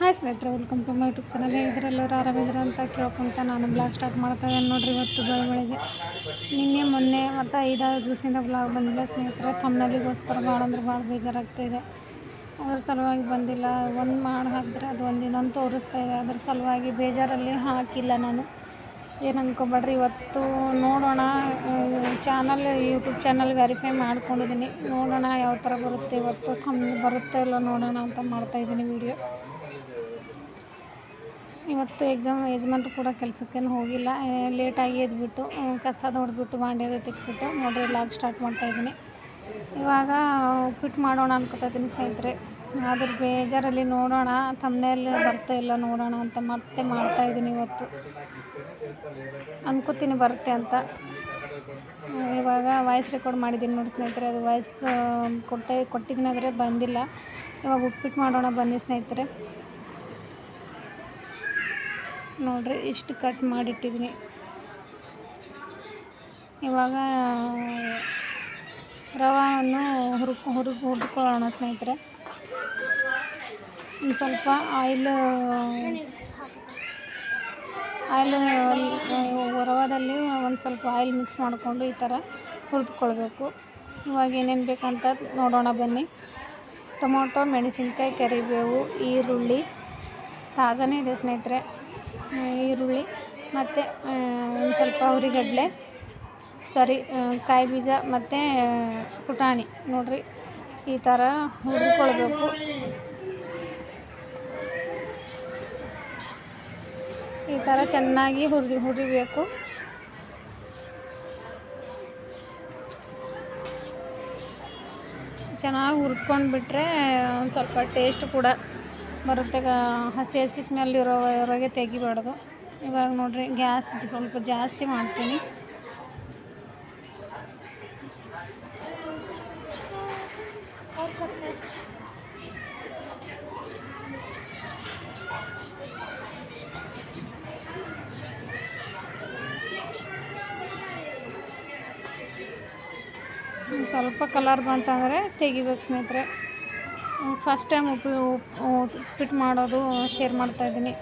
Hi ಸ್ನೇಹಿತರೆ welcome to my YouTube channel ಇದರಲ್ಲೂ ಆರಾಮಿದ್ರ ಅಂತ ಕೇಳ್ಕೊಂತ ನಾನು ಬ್ಲಾಗ್ ಸ್ಟಾರ್ಟ್ ಮಾಡ್ತಾ ಇದ್ದೇನೆ ನೋಡ್ರಿ ಇವತ್ತು ಬೆಳಗ್ಗೆ ನಿನ್ನೆ, ಮೊನ್ನೆ ಮತ್ತು ಐದಾರು ದಿವಸದಿಂದ ಬ್ಲಾಗ್ ಬಂದಿಲ್ಲ ಸ್ನೇಹಿತರೆ. ತಮ್ಮನಲ್ಲಿಗೋಸ್ಕರ ಭಾಳ ಅಂದ್ರೆ ಭಾಳ ಬೇಜಾರಾಗ್ತಾಯಿದೆ ಅದ್ರ ಸಲುವಾಗಿ ಬಂದಿಲ್ಲ. ಒಂದು ಮಾಡಿ ಹಾಕಿದ್ರೆ ಅದು ಒಂದು ಇನ್ನೊಂದು ತೋರಿಸ್ತಾ ಇದೆ. ಅದ್ರ ಸಲುವಾಗಿ ಬೇಜಾರಲ್ಲಿ ಹಾಕಿಲ್ಲ ನಾನು. ಏನು ಅನ್ಕೊಬೇಡ್ರಿ, ಇವತ್ತು ನೋಡೋಣ. ಚಾನಲ್ ಯೂಟ್ಯೂಬ್ ಚಾನಲ್ ವೆರಿಫೈ ಮಾಡ್ಕೊಂಡಿದ್ದೀನಿ. ನೋಡೋಣ ಯಾವ ಥರ ಬರುತ್ತೆ, ಇವತ್ತು ಕಮ್ಮಿ ಬರುತ್ತೆ ಇಲ್ಲ ನೋಡೋಣ ಅಂತ ಮಾಡ್ತಾಯಿದ್ದೀನಿ ವೀಡಿಯೋ ಇವತ್ತು ಎಕ್ಸಾಮ್ ಯಜಮಾನ್ರು ಕೂಡ ಕೆಲಸಕ್ಕೇನು ಹೋಗಿಲ್ಲ. ಲೇಟಾಗಿ ಎದ್ಬಿಟ್ಟು ಕಸ ಹೊಡೆದ್ಬಿಟ್ಟು ಬಾಂಡೆ ತೆಗ್ಬಿಟ್ಟು ನೋಡಿರಿ ಲಾಗ್ ಸ್ಟಾರ್ಟ್ ಮಾಡ್ತಾಯಿದ್ದೀನಿ ಇವಾಗ ಉಪ್ಪಿಟ್ಟು ಮಾಡೋಣ ಅನ್ಕೋತಾಯಿದ್ದೀನಿ ಸ್ನೇಹಿತರೆ. ಆದ್ರೆ ಬೇಜಾರಲ್ಲಿ ನೋಡೋಣ ತಮ್ಮನೇಲಿ ಬರ್ತಾ ಇಲ್ಲ ನೋಡೋಣ ಅಂತ ಮತ್ತೆ ಮಾಡ್ತಾಯಿದ್ದೀನಿ ಇವತ್ತು. ಅನ್ಕೋತೀನಿ ಬರುತ್ತೆ ಅಂತ. ಇವಾಗ ವಾಯ್ಸ್ ರೆಕಾರ್ಡ್ ಮಾಡಿದ್ದೀನಿ ನೋಡಿ ಸ್ನೇಹಿತರೆ, ಅದು ವಾಯ್ಸ್ ಕೊಡ್ತಾ ಕೊಟ್ಟಿದ್ದೀನಿ ಆದರೆ ಬಂದಿಲ್ಲ. ಇವಾಗ ಉಪ್ಪಿಟ್ಟು ಮಾಡೋಣ ಬನ್ನಿ ಸ್ನೇಹಿತರೆ. ನೋಡ್ರಿ, ಇಷ್ಟು ಕಟ್ ಮಾಡಿಟ್ಟಿದ್ದೀನಿ ಇವಾಗ ರವನ್ನು ಹುರ್ಕೊ ಹುರ್ದು ಹುರ್ಕೊಳ್ಳೋಣ ಸ್ನೇಹಿತರೆ. ಒಂದು ಸ್ವಲ್ಪ ಆಯಿಲ್ ಆಯಿಲ್, ರವಾದಲ್ಲಿ ಒಂದು ಸ್ವಲ್ಪ ಆಯಿಲ್ ಮಿಕ್ಸ್ ಮಾಡಿಕೊಂಡು ಈ ಥರ ಹುರಿದುಕೊಳ್ಬೇಕು. ಇವಾಗ ಏನೇನು ಬೇಕಂತ ನೋಡೋಣ ಬನ್ನಿ. ಟೊಮೊಟೊ, ಮೆಣಸಿನ್ಕಾಯಿ, ಕರಿಬೇವು, ಈರುಳ್ಳಿ ತಾಜಾನೇ ಇದೆ ಸ್ನೇಹಿತರೆ. ಈರುಳ್ಳಿ ಮತ್ತು ಒಂದು ಸ್ವಲ್ಪ ಹುರಿಗಡಲೆ ಸಾರಿ ಕಾಯಿ ಬೀಜ ಮತ್ತು ಪುಟಾಣಿ. ನೋಡಿರಿ, ಈ ಥರ ಹುರಿದುಕೊಳ್ಬೇಕು. ಈ ಥರ ಚೆನ್ನಾಗಿ ಹುರಿದು, ಹುರಿಬೇಕು. ಚೆನ್ನಾಗಿ ಹುರ್ಕೊಂಡ್ಬಿಟ್ರೆ ಒಂದು ಸ್ವಲ್ಪ ಟೇಸ್ಟ್ ಕೂಡ ಬರುತ್ತೆ. ಹಸಿ ಹಸಿ ಸ್ಮೆಲ್ ಇರೋ ಇರೋಗೆ ತೆಗಿಬಾರ್ದು. ಇವಾಗ ನೋಡಿರಿ, ಗ್ಯಾಸ್ ಸ್ವಲ್ಪ ಜಾಸ್ತಿ ಮಾಡ್ತೀನಿ. ಸ್ವಲ್ಪ ಕಲರ್ ಬಂತಂದರೆ ತೆಗಿಬೇಕು ಸ್ನೇಹಿತರೆ. ಫಸ್ಟ್ ಟೈಮ್ ಉಪ್ಪು ಉಪ್ಪಿಟ್ಟು ಮಾಡೋದು ಶೇರ್ ಮಾಡ್ತಾಯಿದ್ದೀನಿ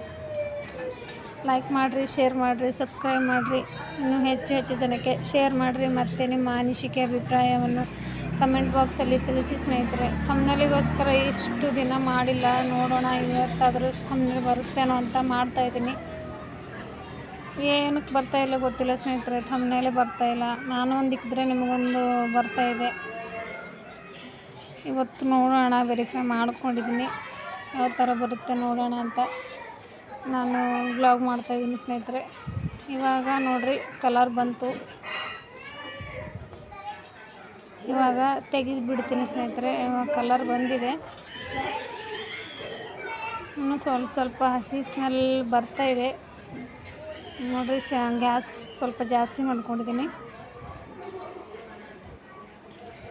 ಲೈಕ್ ಮಾಡಿರಿ ಶೇರ್ ಮಾಡಿರಿ ಸಬ್ಸ್ಕ್ರೈಬ್ ಮಾಡಿರಿ. ಇನ್ನೂ ಹೆಚ್ಚು ಹೆಚ್ಚು ಜನಕ್ಕೆ ಶೇರ್ ಮಾಡಿರಿ. ಮತ್ತು ನಿಮ್ಮ ಅನಿಸಿಕೆ, ಅಭಿಪ್ರಾಯವನ್ನು ಕಮೆಂಟ್ ಬಾಕ್ಸಲ್ಲಿ ತಿಳಿಸಿ ಸ್ನೇಹಿತರೆ. ತಮ್ಮನಲ್ಲಿಗೋಸ್ಕರ ಇಷ್ಟು ದಿನ ಮಾಡಿಲ್ಲ. ನೋಡೋಣ ಇವತ್ತಾದರೂ ತಮ್ಮನಲ್ಲಿ ಬರುತ್ತೇನೋ ಅಂತ ಮಾಡ್ತಾಯಿದ್ದೀನಿ ಏನಕ್ಕೆ ಬರ್ತಾ ಇಲ್ಲ ಗೊತ್ತಿಲ್ಲ ಸ್ನೇಹಿತರೆ. ತಮ್ಮನೇಲೆ ಬರ್ತಾಯಿಲ್ಲ ನಾನು ಒಂದು ಇಕ್ಕಿದ್ರೆ ನಿಮಗೊಂದು ಬರ್ತಾಯಿದೆ ಇವತ್ತು ನೋಡೋಣ ವೆರಿಫೈ ಮಾಡ್ಕೊಂಡಿದ್ದೀನಿ ಯಾವ ಥರ ಬರುತ್ತೆ ನೋಡೋಣ ಅಂತ. ನಾನು ಬ್ಲಾಗ್ ಮಾಡ್ತಾಯಿದ್ದೀನಿ ಸ್ನೇಹಿತರೆ. ಇವಾಗ ನೋಡಿರಿ ಕಲರ್ ಬಂತು. ಇವಾಗ ತೆಗೆದುಬಿಡ್ತೀನಿ ಸ್ನೇಹಿತರೆ. ಇವಾಗ ಕಲರ್ ಬಂದಿದೆ. ಇನ್ನೂ ಸ್ವಲ್ಪ ಸ್ವಲ್ಪ ಹಸಿ ಸ್ಮೆಲ್ ಬರ್ತಾಯಿದೆ ನೋಡಿರಿ ಗ್ಯಾಸ್ ಸ್ವಲ್ಪ ಜಾಸ್ತಿ ಮಾಡ್ಕೊಂಡಿದ್ದೀನಿ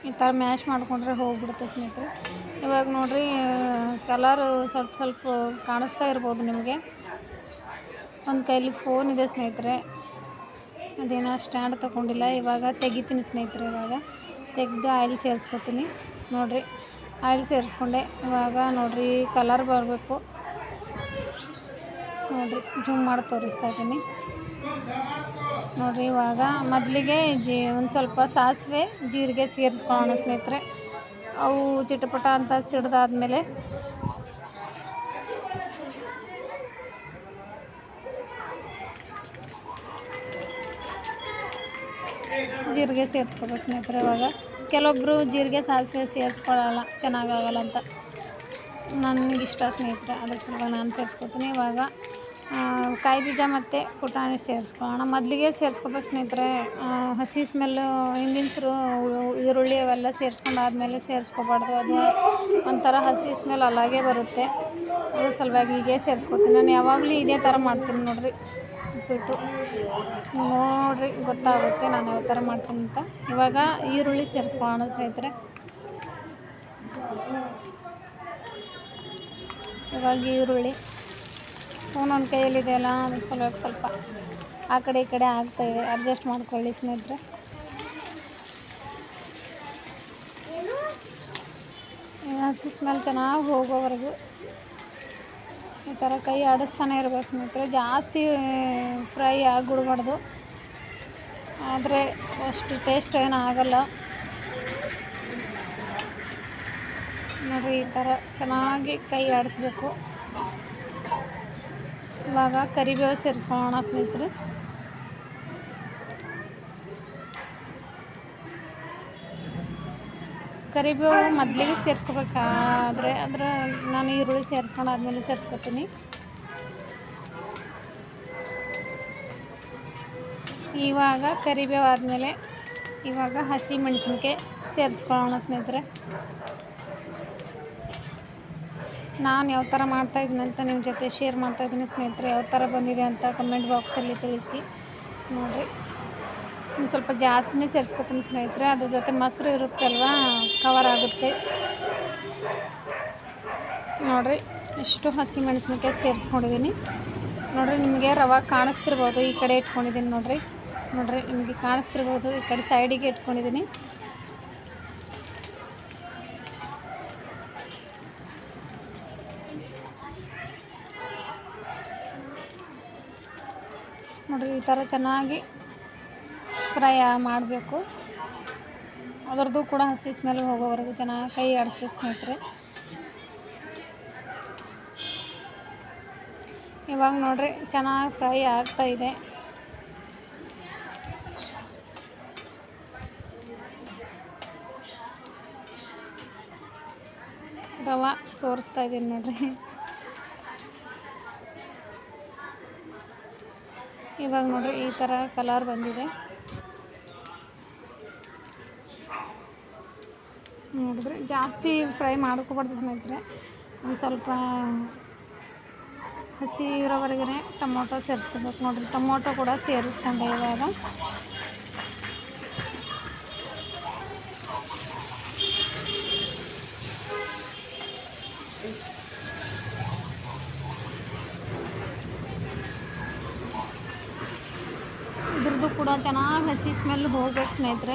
ಈ ಥರ ಮ್ಯಾಶ್ ಮಾಡಿಕೊಂಡ್ರೆ ಹೋಗ್ಬಿಡುತ್ತೆ ಸ್ನೇಹಿತರೆ. ಇವಾಗ ನೋಡಿರಿ, ಕಲರು ಸ್ವಲ್ಪ ಸ್ವಲ್ಪ ಕಾಣಿಸ್ತಾ ಇರ್ಬೋದು ನಿಮಗೆ. ಒಂದು ಕೈಲಿ ಫೋನ್ ಇದೆ ಸ್ನೇಹಿತರೆ. ಅದೇನೋ ಸ್ಟ್ಯಾಂಡ್ ತೊಗೊಂಡಿಲ್ಲ, ಇವಾಗ ತೆಗಿತೀನಿ ಸ್ನೇಹಿತರೆ ಇವಾಗ. ತೆಗೆದು ಆಯಿಲ್ ಸೇರಿಸ್ಕೊತೀನಿ. ನೋಡಿರಿ, ಆಯಿಲ್ ಸೇರಿಸ್ಕೊಂಡೆ. ಇವಾಗ ನೋಡಿರಿ ಕಲರ್ ಬರಬೇಕು. ನೋಡಿರಿ ಜೂಮ್ ಮಾಡಿ ತೋರಿಸ್ತಾ ಇದ್ದೀನಿ. ನೋಡಿರಿ, ಇವಾಗ ಮೊದಲಿಗೆ ಜಿ ಒಂದು ಸ್ವಲ್ಪ ಸಾಸಿವೆ, ಜೀರಿಗೆ ಸೇರಿಸ್ಕೊಳ್ಳೋಣ ಸ್ನೇಹಿತರೆ. ಅವು ಚಿಟಪಟ ಅಂತ ಸಿಡ್ದಾದ್ಮೇಲೆ ಜೀರಿಗೆ ಸೇರಿಸ್ಕೋಬೇಕು ಸ್ನೇಹಿತರೆ ಇವಾಗ. ಕೆಲವೊಬ್ಬರು ಜೀರಿಗೆ, ಸಾಸಿವೆ ಸೇರಿಸ್ಕೊಳ್ಳಲ್ಲ ಚೆನ್ನಾಗಾಗಲ್ಲ ಅಂತ. ನನಗಿಷ್ಟ ಸ್ನೇಹಿತರೆ, ಅದ್ರ ಸಲುವಾಗಿ ನಾನು ಸೇರಿಸ್ಕೊತೀನಿ. ಇವಾಗ ಕಾಯಿ ಬೀಜ ಮತ್ತು ಪುಟಾಣಿ ಸೇರಿಸ್ಕೊಳ್ಳೋಣ. ಮೊದಲಿಗೆ ಸೇರಿಸ್ಕೊಬೇಕು ಸ್ನೇಹಿತರೆ. ಹಸಿ ಸ್ಮೆಲ್ಲು, ಹಿಂದಿನ ಈರುಳ್ಳಿ ಅವೆಲ್ಲ ಸೇರಿಸ್ಕೊಂಡಾದ್ಮೇಲೆ ಸೇರಿಸ್ಕೋಬಾರ್ದು. ಅದು ಒಂಥರ ಹಸಿ ಸ್ಮೆಲ್ ಅಲ್ಲಾಗೆ ಬರುತ್ತೆ. ಅದ್ರ ಸಲುವಾಗಿ ಹೀಗೆ ಸೇರಿಸ್ಕೊತೀನಿ. ನಾನು ಯಾವಾಗಲೂ ಇದೇ ಥರ ಮಾಡ್ತೀನಿ ನೋಡಿರಿ. ಉಪ್ಪಿಟ್ಟು. ನೋಡಿರಿ, ಗೊತ್ತಾಗುತ್ತೆ ನಾನು ಯಾವ ಥರ ಮಾಡ್ತೀನಿ ಅಂತ. ಇವಾಗ ಈರುಳ್ಳಿ ಸೇರಿಸ್ಕೊಳ್ಳೋಣ ಸ್ನೇಹಿತರೆ. ಇವಾಗ ಈರುಳ್ಳಿ. ಫೋನ್ ಒಂದು ಕೈಯಲ್ಲಿದೆಯಲ್ಲ ಅದ್ರ ಸಲುವಾಗಿ ಸ್ವಲ್ಪ ಆ ಕಡೆ ಈ ಕಡೆ ಆಗ್ತಾಯಿದೆ ಅಡ್ಜಸ್ಟ್ ಮಾಡ್ಕೊಳ್ಳಿ ಸ್ನೇಹಿತರೆ. ಹಸಿ ಸ್ಮೆಲ್ ಚೆನ್ನಾಗಿ ಹೋಗೋವರೆಗೂ ಈ ಥರ ಕೈ ಆಡಿಸ್ತಾನೆ ಇರಬೇಕು ಸ್ನೇಹಿತರೆ. ಜಾಸ್ತಿ ಫ್ರೈ ಆಗಿಬಿಡ್ಬಾರ್ದು. ಆದರೆ ಅಷ್ಟು ಟೇಸ್ಟ್ ಏನೂ ಆಗೋಲ್ಲ. ನೋಡಿರಿ ಈ ಥರ ಚೆನ್ನಾಗಿ ಕೈ ಆಡಿಸ್ಬೇಕು. ಇವಾಗ ಕರಿಬೇವು ಸೇರಿಸ್ಕೊಳ್ಳೋಣ ಸ್ನೇಹಿತರೆ. ಕರಿಬೇವು ಮೊದಲಿಗೆ ಸೇರಿಸ್ಕೋಬೇಕಾದ್ರೆ ಅಂದ್ರೆ ನಾನು ಈರುಳ್ಳಿ ಸೇರಿಸ್ಕೊಂಡು ಆದಮೇಲೆ ಸೇರಿಸ್ಕೊತೀನಿ. ಇವಾಗ ಕರಿಬೇವು ಆದಮೇಲೆ ಇವಾಗ ಹಸಿ ಮೆಣಸಿನ್ಕಾಯಿ ಸೇರಿಸ್ಕೊಳ್ಳೋಣ ಸ್ನೇಹಿತರೆ. ನಾನು ಯಾವ ಥರ ಮಾಡ್ತಾಯಿದ್ದೀನಿ ಅಂತ ನಿಮ್ಮ ಜೊತೆ ಶೇರ್ ಮಾಡ್ತಾಯಿದ್ದೀನಿ ಸ್ನೇಹಿತರೆ, ಯಾವ ಥರ ಬಂದಿದೆ ಅಂತ ಕಮೆಂಟ್ ಬಾಕ್ಸಲ್ಲಿ ತಿಳಿಸಿ. ನೋಡಿರಿ. ಇನ್ನು ಸ್ವಲ್ಪ ಜಾಸ್ತಿನೇ ಸೇರಿಸ್ಕೊತೀನಿ ಸ್ನೇಹಿತರೆ, ಅದ್ರ ಜೊತೆ ಮೊಸರು ಅಲ್ವಾ ಕವರ್ ಆಗುತ್ತೆ. ನೋಡಿರಿ, ಇಷ್ಟು ಹಸಿ ಮೆಣಸಿನಕಾಯಿ ಸೇರಿಸ್ಕೊಂಡಿದ್ದೀನಿ. ನೋಡಿರಿ, ನಿಮಗೆ ರವೆ ಕಾಣಿಸ್ತಿರ್ಬೋದು ಈ ಕಡೆ ಇಟ್ಕೊಂಡಿದ್ದೀನಿ ನೋಡಿರಿ. ನೋಡಿರಿ, ನಿಮಗೆ ಕಾಣಿಸ್ತಿರ್ಬೋದು ಈ ಕಡೆ ಸೈಡಿಗೆ ಇಟ್ಕೊಂಡಿದ್ದೀನಿ. ಈ ಥರ ಚೆನ್ನಾಗಿ ಫ್ರೈ ಮಾಡಬೇಕು. ಅದರದ್ದು ಕೂಡ ಹಸಿ ಸ್ಮೆಲ್ ಹೋಗೋವರೆಗೂ ಚೆನ್ನಾಗಿ ಕೈ ಆಡಿಸ್ಬೇಕು ಸ್ನೇಹಿತರೆ. ಇವಾಗ ನೋಡ್ರಿ ಚೆನ್ನಾಗಿ ಫ್ರೈ ಆಗ್ತಾ ಇದೆ. ರವೆ ತೋರಿಸ್ತಾ ಇದ್ದೀನಿ ನೋಡ್ರಿ. ಇವಾಗ ನೋಡ್ರಿ ಈ ಥರ ಕಲರ್ ಬಂದಿದೆ. ನೋಡಿದ್ರೆ ಜಾಸ್ತಿ ಫ್ರೈ ಮಾಡ್ಕೋಬಾರ್ದು ಸ್ನೇಹಿತರೆ. ಒಂದು ಸ್ವಲ್ಪ ಹಸಿ ಇರೋವರೆಗೆ ಟೊಮೊಟೊ ಸೇರಿಸ್ಕೊಬೇಕು. ನೋಡಿರಿ ಟೊಮೊಟೊ ಕೂಡ ಸೇರಿಸ್ಕೊಂಡೆ ಇವಾಗ. ಕೂಡ ಚೆನ್ನಾಗಿ ಹಸಿ ಸ್ಮೆಲ್ ಹೋಗ್ಬೇಕು ಸ್ನೇಹಿತರೆ.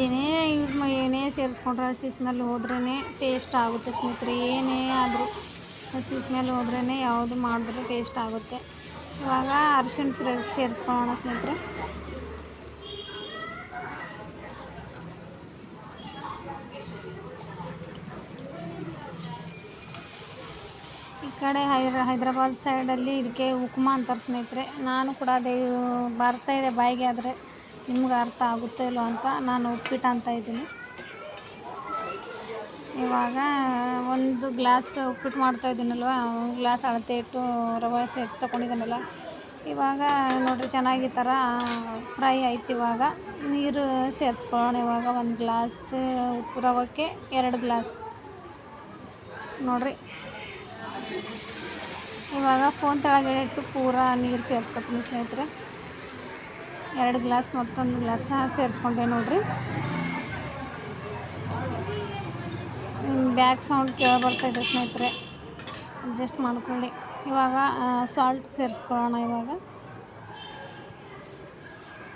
ಏನೇ ಯೂಸ್ ಮಾ ಏನೇ ಸೇರಿಸ್ಕೊಂಡ್ರೆ ಹಸಿ ಸ್ಮೆಲ್ ಹೋದ್ರೇ ಟೇಸ್ಟ್ ಆಗುತ್ತೆ ಸ್ನೇಹಿತರೆ. ಏನೇ ಆದರೂ ಹಸಿ ಸ್ಮೆಲ್ ಹೋದ್ರೇ ಯಾವುದು ಮಾಡಿದ್ರೂ ಟೇಸ್ಟ್ ಆಗುತ್ತೆ. ಇವಾಗ ಅರಿಶಿಣ ಸೇರಿಸ್ಕೊಳ್ಳೋಣ ಸ್ನೇಹಿತರೆ. ಈ ಕಡೆ ಹೈದ್ರ ಹೈದ್ರಾಬಾದ್ ಸೈಡಲ್ಲಿ ಇದಕ್ಕೆ ಉಪ್ಮಾ ಅಂತಾರೆ ಸ್ನೇಹಿತರೆ. ನಾನು ಕೂಡ ಅದೇ ಬರ್ತಾ ಇದೆ ಬಾಯಿಗೆ, ಆದರೆ ನಿಮ್ಗೆ ಅರ್ಥ ಆಗುತ್ತೋ ಇಲ್ಲೋ ಅಂತ ನಾನು ಉಪ್ಪಿಟ್ಟು ಅಂತ ಇದ್ದೀನಿ. ಇವಾಗ ಒಂದು ಗ್ಲಾಸ್ ಉಪ್ಪಿಟ್ಟು ಮಾಡ್ತಾ ಇದ್ದೀನಲ್ವ, ಒಂದು ಗ್ಲಾಸ್ ಅಳತೆ ಇಟ್ಟು ರವೆ ಸೆಟ್ ತೊಗೊಂಡಿದ್ದೀನಲ್ಲ. ಇವಾಗ ನೋಡಿರಿ ಚೆನ್ನಾಗಿ ಥರ ಫ್ರೈ ಆಯ್ತು ಇವಾಗ. ನೀರು ಸೇರಿಸ್ಕೊಳ್ಳೋಣ ಇವಾಗ ಒಂದು ಗ್ಲಾಸ್ ಉಪ್ಪು, ರವಕ್ಕೆ ಎರಡು ಗ್ಲಾಸ್. ನೋಡಿರಿ. ಇವಾಗ ಫೋನ್ ತೆಳಗಡೆ ಇಟ್ಟು ಪೂರ ನೀರು ಸೇರಿಸ್ಕೊತೀನಿ ಸ್ನೇಹಿತರೆ. ಎರಡು ಗ್ಲಾಸ್ ಮತ್ತೊಂದು ಗ್ಲಾಸ್ ಸೇರಿಸ್ಕೊಂಡೆ ನೋಡಿರಿ. ಬ್ಯಾಕ್ ಸೌಂಡ್ ಕೇಳ ಬರ್ತಾಯಿದೆ ಸ್ನೇಹಿತರೆ. ಅಡ್ಜಸ್ಟ್ ಮಾಡ್ಕೊಳ್ಳಿ. ಇವಾಗ ಸಾಲ್ಟ್ ಸೇರಿಸ್ಕೊಳ್ಳೋಣ ಇವಾಗ.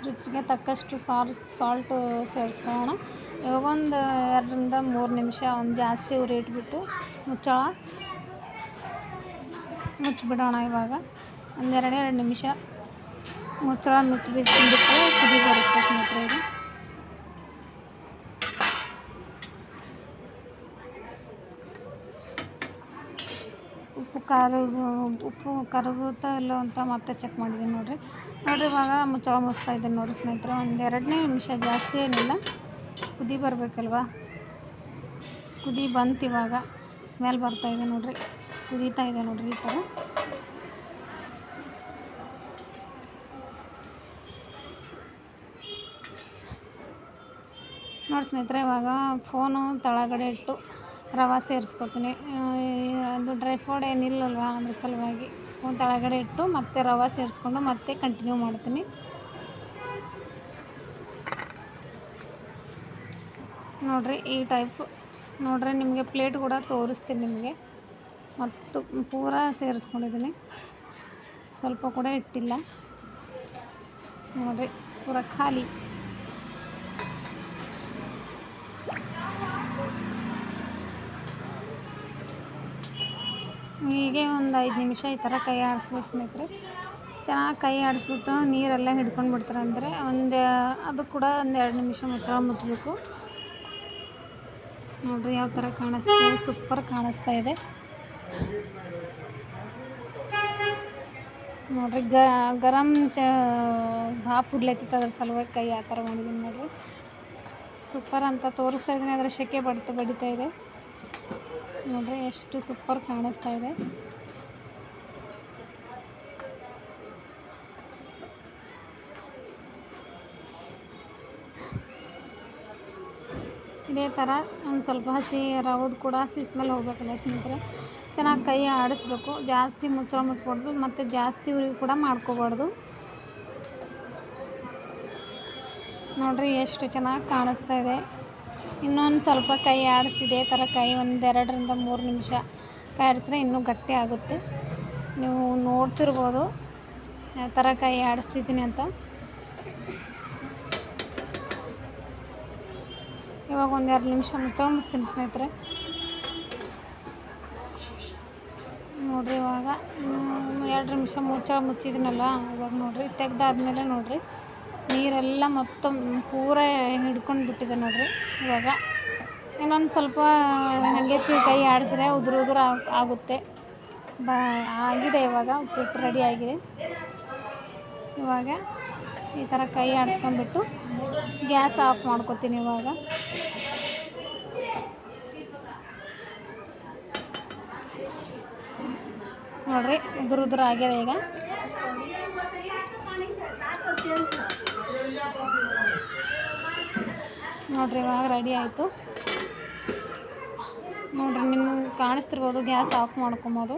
ರುಚಿಗೆ ತಕ್ಕಷ್ಟು ಸಾಲ್ ಸಾಲ್ಟು ಸೇರಿಸ್ಕೊಳ್ಳೋಣ. ಇವಾಗ ಒಂದು ಎರಡರಿಂದ ಮೂರು ನಿಮಿಷ ಒಂದು ಜಾಸ್ತಿ ಉರಿ ಇಟ್ಬಿಟ್ಟು ಮುಚ್ಚಳ ಮುಚ್ಚಿಬಿಡೋಣ ಇವಾಗ. ಒಂದೆರಡು, ಎರಡು ನಿಮಿಷ. ಮುಚ್ಚಳ ಮುಚ್ಚಿಬಿಟ್ಟು ಕುದಿ ಬರುತ್ತೆ ಸ್ನೇಹಿತರೆ ಇದು. ಉಪ್ಪು ಕರಗು ಉಪ್ಪು ಕರಗುತ್ತಾ ಇಲ್ಲೋ ಅಂತ ಮತ್ತೆ ಚೆಕ್ ಮಾಡಿದ್ದೀನಿ ನೋಡಿರಿ. ನೋಡಿರಿ ಇವಾಗ ಮುಚ್ಚಳ ಮುಚ್ತಾ ಇದ್ದೀನಿ ನೋಡಿರಿ ಸ್ನೇಹಿತರೆ. ಒಂದೆರಡನೇ ನಿಮಿಷ ಜಾಸ್ತಿ ಏನಿಲ್ಲ. ಕುದಿ ಬರಬೇಕಲ್ವಾ? ಕುದಿ ಬಂತು ಇವಾಗ ಸ್ಮೆಲ್ ಬರ್ತಾಯಿದೆ ನೋಡಿರಿ. ಕುದೀತಾ ಇದೆ ನೋಡಿರಿ ಈ ಥರ. ನೋಡಿ ಸ್ನೇಹಿತರೆ, ಇವಾಗ ಫೋನು ತಳಗಡೆ ಇಟ್ಟು ರವೆ ಸೇರಿಸ್ಕೊತೀನಿ. ಅದು ಡ್ರೈ ಫ್ರೂಟ್ ಏನಿಲ್ಲಲ್ವ ಅದ್ರ ಸಲುವಾಗಿ ಫೋನ್ ತಳಗಡೆ ಇಟ್ಟು ಮತ್ತೆ ರವೆ ಸೇರಿಸ್ಕೊಂಡು ಮತ್ತೆ ಕಂಟಿನ್ಯೂ ಮಾಡ್ತೀನಿ. ನೋಡಿರಿ, ಈ ಟೈಪ್ ನೋಡ್ರಿ, ನಿಮಗೆ ಪ್ಲೇಟ್ ಕೂಡ ತೋರಿಸ್ತೀನಿ ನಿಮಗೆ. ಮತ್ತು ಪೂರ ಸೇರಿಸ್ಕೊಂಡಿದ್ದೀನಿ. ಸ್ವಲ್ಪ ಕೂಡ ಇಟ್ಟಿಲ್ಲ. ನೋಡಿರಿ, ಪೂರ ಖಾಲಿ. ಹೀಗೆ ಒಂದು ಐದು ನಿಮಿಷ ಈ ಥರ ಕೈ ಆಡಿಸ್ಬೇಕು ಸ್ನೇಹಿತರೆ. ಚೆನ್ನಾಗಿ ಕೈ ಆಡಿಸ್ಬಿಟ್ಟು ನೀರೆಲ್ಲ ಹಿಡ್ಕೊಂಡು ಬಿಡ್ತಾರೆ ಅಂದರೆ ಒಂದು, ಅದು ಕೂಡ ಒಂದು ಎರಡು ನಿಮಿಷ ಮುಚ್ಚಳ ಮುಚ್ಚಬೇಕು. ನೋಡಿರಿ, ಯಾವ ಥರ ಕಾಣಿಸ್ತಾ ಸೂಪರ್ ಕಾಣಿಸ್ತಾ ಇದೆ. ನೋಡ್ರಿ, ಗ, ಗರಂ ಚ, ಭಾಪ್ ಹುಡ್ಲತ್ತಿತ್ತು, ಅದ್ರ ಸಲುವಾಗಿ ಕೈ ಆ ಥರ ಮಾಡಿದ್ದೀನಿ ನೋಡ್ರಿ. ಸೂಪರ್ ಅಂತ ತೋರಿಸ್ತಾ ಇದ್ದೀನಿ, ಅದರ ಶೆಕೆ ಬಡ್ತ, ಬಡಿತಾ ಇದೆ. ನೋಡ್ರಿ, ಎಷ್ಟು ಸೂಪರ್ ಕಾಣಿಸ್ತಾ ಇದೆ. ಇದೇ ಥರ ಒಂದು ಸ್ವಲ್ಪ ಹಸಿ ರವದು ಕೂಡ ಹಸಿ ಸ್ಮೆಲ್ ಹೋಗ್ಬೇಕಲ್ಲ ಸ್ನೇಹಿತರೆ. ಚೆನ್ನಾಗಿ ಕೈ ಆಡಿಸ್ಬೇಕು. ಜಾಸ್ತಿ ಮುಚ್ಚಳ ಮುಚ್ಚಬಾರ್ದು ಮತ್ತು ಜಾಸ್ತಿ ಉರಿವು ಕೂಡ ಮಾಡ್ಕೋಬಾರ್ದು. ನೋಡ್ರಿ ಎಷ್ಟು ಚೆನ್ನಾಗಿ ಕಾಣಿಸ್ತಾ ಇದೆ. ಇನ್ನೊಂದು ಸ್ವಲ್ಪ ಕೈ ಆಡಿಸಿದೆ ಥರ ಕೈ ಒಂದೆರಡರಿಂದ ಮೂರು ನಿಮಿಷ ಕೈ ಆಡಿಸ್ರೆ ಇನ್ನೂ ಗಟ್ಟಿ ಆಗುತ್ತೆ. ನೀವು ನೋಡ್ತಿರ್ಬೋದು ಯಾವ ಥರ ಕೈ ಆಡಿಸ್ತಿದ್ದೀನಿ ಅಂತ. ಇವಾಗ ಒಂದು ಎರಡು ನಿಮಿಷ ಮುಚ್ಚಳ ಮುಚ್ಚಿನ ಸ್ನೇಹಿತರೆ. ನೋಡ್ರಿ ಇವಾಗ. ಎರಡು ನಿಮಿಷ ಮುಚ್ಚಳ ಮುಚ್ಚಿದ್ನಲ್ಲ, ಇವಾಗ ನೋಡ್ರಿ. ತೆಗ್ದಾದ್ಮೇಲೆ ನೋಡಿರಿ. ನೀರೆಲ್ಲ ಮೊತ್ತ ಪೂರ ಹಿಡ್ಕೊಂಡು ಬಿಟ್ಟಿದೆ ನೋಡಿರಿ ಇವಾಗ. ಇನ್ನೊಂದು ಸ್ವಲ್ಪ ಹಾಗೆ ಕೈ ಆಡಿಸ್ರೆ ಉದುರು ಉದುರು ಆಗುತ್ತೆ. ಬಾ, ಆಗಿದೆ ಇವಾಗ, ಉಪ್ಪಿಟ್ಟು ರೆಡಿ ಆಗಿದೆ. ಇವಾಗ ಈ ಥರ ಕೈ ಆಡಿಸ್ಕೊಂಡ್ಬಿಟ್ಟು ಗ್ಯಾಸ್ ಆಫ್ ಮಾಡ್ಕೊತೀನಿ ಇವಾಗ. ನೋಡ್ರಿ, ಉದುರು ಉದುರು ಆಗ್ಯದ ಈಗ. ನೋಡ್ರಿ, ಇವಾಗ ರೆಡಿ ಆಯಿತು. ನೋಡ್ರಿ, ನಿಮಗೆ ಕಾಣಿಸ್ತಿರ್ಬೋದು, ಗ್ಯಾಸ್ ಆಫ್ ಮಾಡ್ಕೊಬೋದು.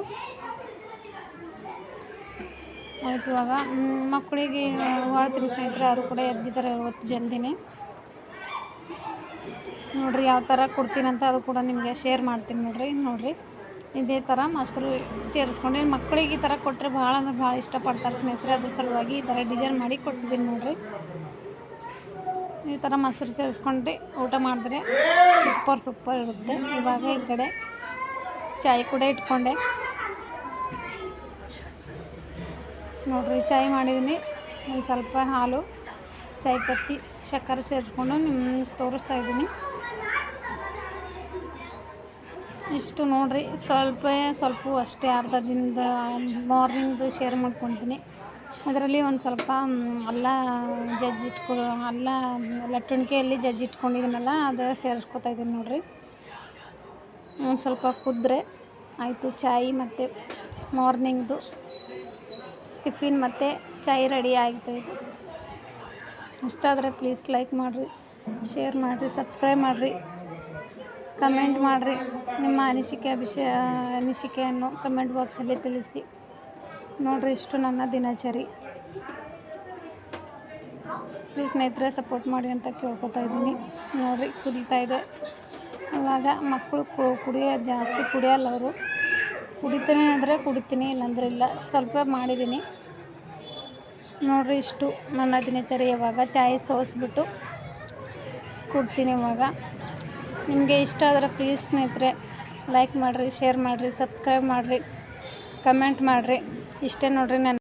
ಆಯ್ತು, ಇವಾಗ ಮಕ್ಕಳಿಗೆ ಹೇಳ್ತೀನಿ ಸ್ನೇಹಿತರೆ, ಅವರು ಕೂಡ ಎದ್ದಿದ್ದಾರೆ ಇವತ್ತು ಜಲ್ದಿನೇ. ನೋಡ್ರಿ ಯಾವ ಥರ ಕೊಡ್ತೀನಂತ ಅದು ಕೂಡ ನಿಮಗೆ ಶೇರ್ ಮಾಡ್ತೀನಿ ನೋಡ್ರಿ ನೋಡ್ರಿ. ಇದೇ ಥರ ಮೊಸರು ಸೇರಿಸ್ಕೊಂಡು ಮಕ್ಕಳಿಗೆ ಈ ಥರ ಕೊಟ್ಟರೆ ಭಾಳ ಅಂದ್ರೆ ಭಾಳ ಇಷ್ಟಪಡ್ತಾರೆ ಸ್ನೇಹಿತರೆ. ಅದ್ರ ಸಲುವಾಗಿ ಈ ಥರ ಡಿಸೈನ್ ಮಾಡಿ ಕೊಟ್ಟಿದ್ದೀನಿ ನೋಡ್ರಿ. ಈ ಥರ ಮೊಸರು ಸೇರಿಸ್ಕೊಂಡು ಊಟ ಮಾಡಿದ್ರೆ ಸೂಪರ್ ಸೂಪರ್ ಇರುತ್ತೆ. ಇವಾಗ ಈ ಕಡೆ ಚಾಯ್ ಕೂಡ ಇಟ್ಕೊಂಡೆ. ನೋಡ್ರಿ, ಚಾಯ್ ಮಾಡಿದ್ದೀನಿ. ಒಂದು ಸ್ವಲ್ಪ ಹಾಲು, ಚಾಯ್ ಪತ್ತಿ ಸಕ್ಕರೆ ಸೇರಿಸ್ಕೊಂಡು ನಿಮ್ಮ ತೋರಿಸ್ತಾ ಇದ್ದೀನಿ. ಇಷ್ಟು ನೋಡ್ರಿ, ಸ್ವಲ್ಪ ಸ್ವಲ್ಪ ಅಷ್ಟೇ ಅರ್ಧ ದಿನದ ಮಾರ್ನಿಂಗ್ದು ಶೇರ್ ಮಾಡ್ಕೊತೀನಿ. ಅದರಲ್ಲಿ ಒಂದು ಸ್ವಲ್ಪ ಅಲ್ಲ ಜಜ್ಜಿಟ್ಕೊ ಅಲ್ಲ ಲಟ್ಟಣಿಕೆಯಲ್ಲಿ ಜಜ್ಜಿಟ್ಕೊಂಡಿದ್ದೀನಲ್ಲ ಅದು ಸೇರಿಸ್ಕೊತಾ ಇದ್ದೀನಿ ನೋಡ್ರಿ. ಒಂದು ಸ್ವಲ್ಪ ಕುದ್ರೆ, ಆಯಿತು ಚಾಯ್ ಮತ್ತು ಮಾರ್ನಿಂಗ್ದು ಟಿಫಿನ್ ಮತ್ತು ಚಾಯ್ ರೆಡಿ ಆಯಿತು ಇದು. ಇಷ್ಟಾದರೆ ಪ್ಲೀಸ್ ಲೈಕ್ ಮಾಡಿರಿ ಶೇರ್ ಮಾಡಿರಿ ಸಬ್ಸ್ಕ್ರೈಬ್ ಮಾಡಿರಿ ಕಮೆಂಟ್ ಮಾಡಿರಿ. ನಿಮ್ಮ ಅನಿಸಿಕೆ ಅಭಿಷೇ, ಅನಿಸಿಕೆಯನ್ನು ಕಮೆಂಟ್ ಬಾಕ್ಸಲ್ಲಿ ತಿಳಿಸಿ. ನೋಡಿರಿ ಇಷ್ಟು ನನ್ನ ದಿನಚರಿ. ಪ್ಲೀಸ್ ಸ್ನೇಹಿತರೆ ಸಪೋರ್ಟ್ ಮಾಡಿ ಅಂತ ಕೇಳ್ಕೊತಾ ಇದ್ದೀನಿ. ನೋಡಿರಿ, ಕುದೀತಾ ಇದೆ. ಇವಾಗ ಮಕ್ಕಳು ಕುಡಿಯೋ, ಜಾಸ್ತಿ ಕುಡಿಯಲ್ಲ ಅವರು. ಕುಡಿತೀನಿ ಅಂದರೆ ಕುಡಿತೀನಿ, ಇಲ್ಲಾಂದ್ರೆ ಇಲ್ಲ. ಸ್ವಲ್ಪ ಮಾಡಿದ್ದೀನಿ. ನೋಡಿರಿ ಇಷ್ಟು ನನ್ನ ದಿನಚರಿ. ಇವಾಗ ಚಾಯ್ ಸೋಸ್ಬಿಟ್ಟು ಕುಡ್ತೀನಿ ಇವಾಗ. ನಿಮಗೆ ಇಷ್ಟ ಆದರೆ ಪ್ಲೀಸ್ ಸ್ನೇಹಿತರೆ ಲೈಕ್ ಮಾಡಿರಿ ಶೇರ್ ಮಾಡಿರಿ ಸಬ್ಸ್ಕ್ರೈಬ್ ಮಾಡಿರಿ ಕಮೆಂಟ್ ಮಾಡಿರಿ. ಇಷ್ಟೇ ನೋಡಿರಿ ನನ್ನ